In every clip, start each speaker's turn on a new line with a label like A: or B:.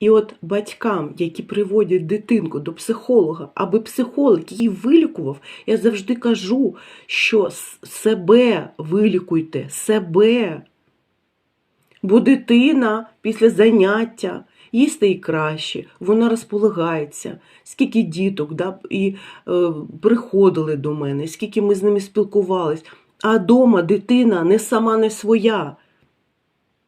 A: І от батькам, які приводять дитинку до психолога, аби психолог її вилікував, я завжди кажу, що себе вилікуйте, себе. Бо дитина після заняття їсти і краще, вона розполагається. Скільки діток да, і, е, приходили до мене, скільки ми з ними спілкувались. А вдома дитина не сама не своя.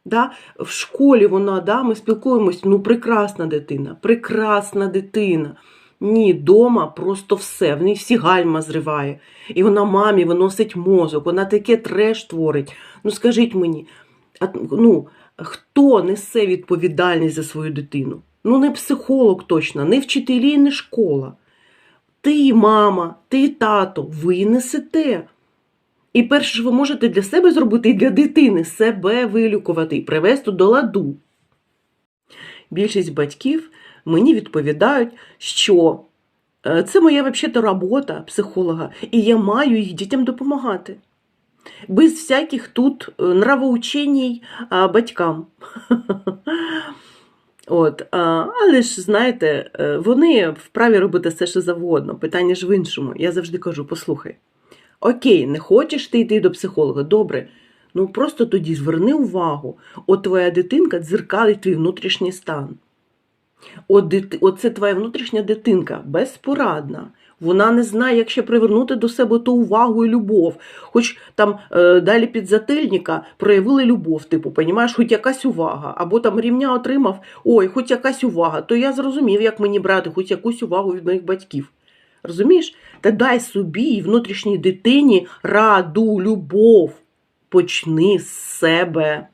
A: Да? В школі вона, да, ми спілкуємось, ну прекрасна дитина, прекрасна дитина. Ні, дома просто все, в ній всі гальма зриває. І вона мамі виносить мозок, вона таке треш творить. Ну скажіть мені, ну, хто несе відповідальність за свою дитину? Ну, не психолог точно, не вчителі, не школа. Ти, мама, ти, тато, ви несете. І перше, що ви можете для себе зробити, і для дитини себе вилікувати привести до ладу. Більшість батьків мені відповідають, що е, це моя взагалі робота психолога, і я маю їх дітям допомагати. Без всяких тут е, нравоученій батькам. От, але ж, знаєте, е, вони вправі робити все, що завгодно. Питання ж в іншому. Я завжди кажу: послухай, окей, не хочеш ти йти до психолога, добре. Ну просто тоді зверни увагу, от твоя дитинка дзеркалить твій внутрішній стан. От, дити... от це твоя внутрішня дитинка, безпорадна. Вона не знає, як ще привернути до себе ту увагу і любов. Хоч там е, далі під затильника проявили любов, типу, понімаєш, хоч якась увага, або там рівня отримав, ой, хоч якась увага, то я зрозумів, як мені брати хоч якусь увагу від моїх батьків. Розумієш? Та дай собі і внутрішній дитині раду, любов. Почни з себе.